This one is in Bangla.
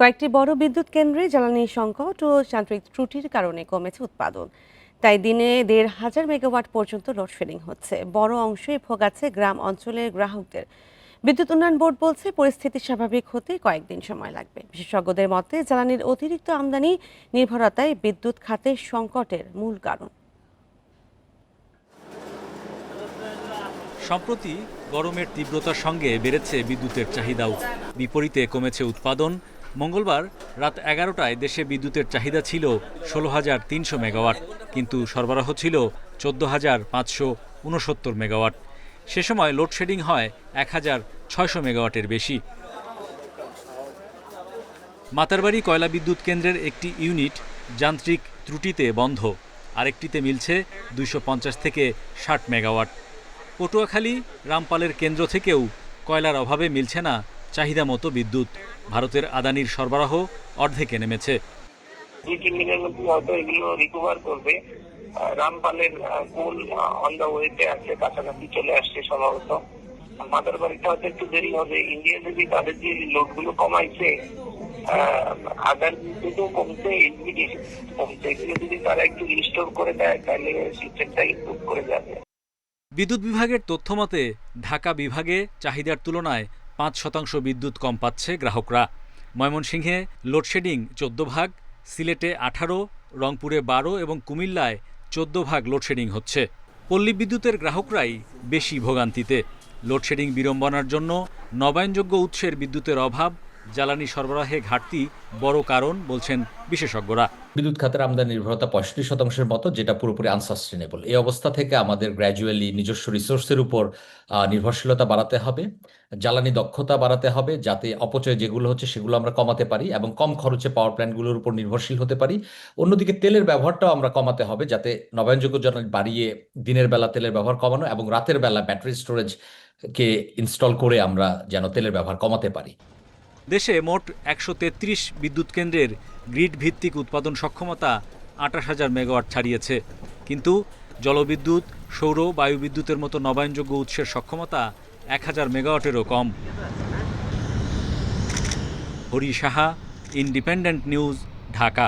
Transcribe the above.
কয়েকটি বড় বিদ্যুৎ কেন্দ্রে জ্বালানি সংকট ও যান্ত্রিক ত্রুটির কারণে কমেছে উৎপাদন। তাই দিনে দেড় হাজার মেগাওয়াট পর্যন্ত লোডশেডিং হচ্ছে। বড় অংশে ভোগাচ্ছে গ্রাম অঞ্চলের গ্রাহকদের। বিদ্যুৎ উন্নয়ন বোর্ড বলছে পরিস্থিতি স্বাভাবিক হতে কয়েকদিন সময় লাগবে। বিশেষজ্ঞদের মতে জ্বালানির অতিরিক্ত আমদানি নির্ভরতায় বিদ্যুৎ খাতের সংকটের মূল কারণ। সম্প্রতি গরমের তীব্রতার সঙ্গে বেড়েছে বিদ্যুতের চাহিদাও। বিপরীতে কমেছে উৎপাদন মঙ্গলবার রাত এগারোটায় দেশে বিদ্যুতের চাহিদা ছিল ষোলো হাজার তিনশো মেগাওয়াট, কিন্তু সরবরাহ ছিল চোদ্দ হাজার পাঁচশো উনসত্তর মেগাওয়াট। সে সময় লোডশেডিং হয় এক হাজার ছয়শো মেগাওয়াটের বেশি। মাতারবাড়ি কয়লা বিদ্যুৎ কেন্দ্রের একটি ইউনিট যান্ত্রিক ত্রুটিতে বন্ধ, আরেকটিতে মিলছে দুইশো পঞ্চাশ থেকে ষাট মেগাওয়াট। পটুয়াখালী রামপালের কেন্দ্র থেকেও কয়লার অভাবে মিলছে না চাহিদা মতো বিদ্যুৎ। ভারতের আদানির সরবরাহ অর্ধেকে নেমেছে। দুই তিন দিনের মধ্যে হয়তো এগুলো রিকভার করবে রামপালের কোল অন দ্য ওয়েতে আছে কাছাকাছি চলে আসছে সম্ভবত মাদার বাড়িটা হয়তো একটু দেরি হবে। ইন্ডিয়া যদি তাদের যে লোডগুলো কমাইছে আদার থেকেও কমছে এলপিডি কমছে। এগুলো যদি তারা একটু রিস্টোর করে দেয় তাহলে সিস্টেমটা ইম্প্রুভ করে যাবে। বিদ্যুৎ বিভাগের তথ্যমতে ঢাকা বিভাগে চাহিদার তুলনায় পাঁচ শতাংশ বিদ্যুৎ কম পাচ্ছে গ্রাহকরা। ময়মনসিংহে লোডশেডিং চোদ্দ ভাগ, সিলেটে আঠারো, রংপুরে বারো এবং কুমিল্লায় চোদ্দ ভাগ লোডশেডিং হচ্ছে। পল্লী বিদ্যুতের গ্রাহকরাই বেশি ভোগান্তিতে। লোডশেডিং বিড়ম্বনার জন্য নবায়নযোগ্য উৎসের বিদ্যুতের অভাব জ্বালানি সরবরাহে ঘাটতি বড় কারণ বলছেন বিশেষজ্ঞরা। বিদ্যুৎ খাতের আমদানি নির্ভরতা পঁয়ষট্টি শতাংশের মতো, যেটা পুরোপুরি আনসাস্টেনেবল এই অবস্থা থেকে আমাদের গ্র্যাজুয়ালি নিজস্ব রিসোর্সের উপর নির্ভরশীলতা বাড়াতে হবে, জ্বালানি দক্ষতা বাড়াতে হবে, যাতে অপচয় যেগুলো হচ্ছে সেগুলো আমরা কমাতে পারি এবং কম খরচে পাওয়ার প্ল্যান্টগুলোর উপর নির্ভরশীল হতে পারি। অন্যদিকে তেলের ব্যবহারটাও আমরা কমাতে হবে, যাতে নবায়নযোগ্য জ্বালানি বাড়িয়ে দিনের বেলা তেলের ব্যবহার কমানো এবং রাতের বেলা ব্যাটারি স্টোরেজ কে ইনস্টল করে আমরা যেন তেলের ব্যবহার কমাতে পারি। দেশে মোট একশো তেত্রিশ বিদ্যুৎ কেন্দ্রের গ্রিড ভিত্তিক উৎপাদন সক্ষমতা আঠাশ হাজার মেগাওয়াট ছাড়িয়েছে। কিন্তু জলবিদ্যুৎ, সৌর বায়ু বিদ্যুতের মতো নবায়নযোগ্য উৎসের সক্ষমতা এক হাজার মেগাওয়াটেরও কম। Hari Saha, independent news, Dhaka.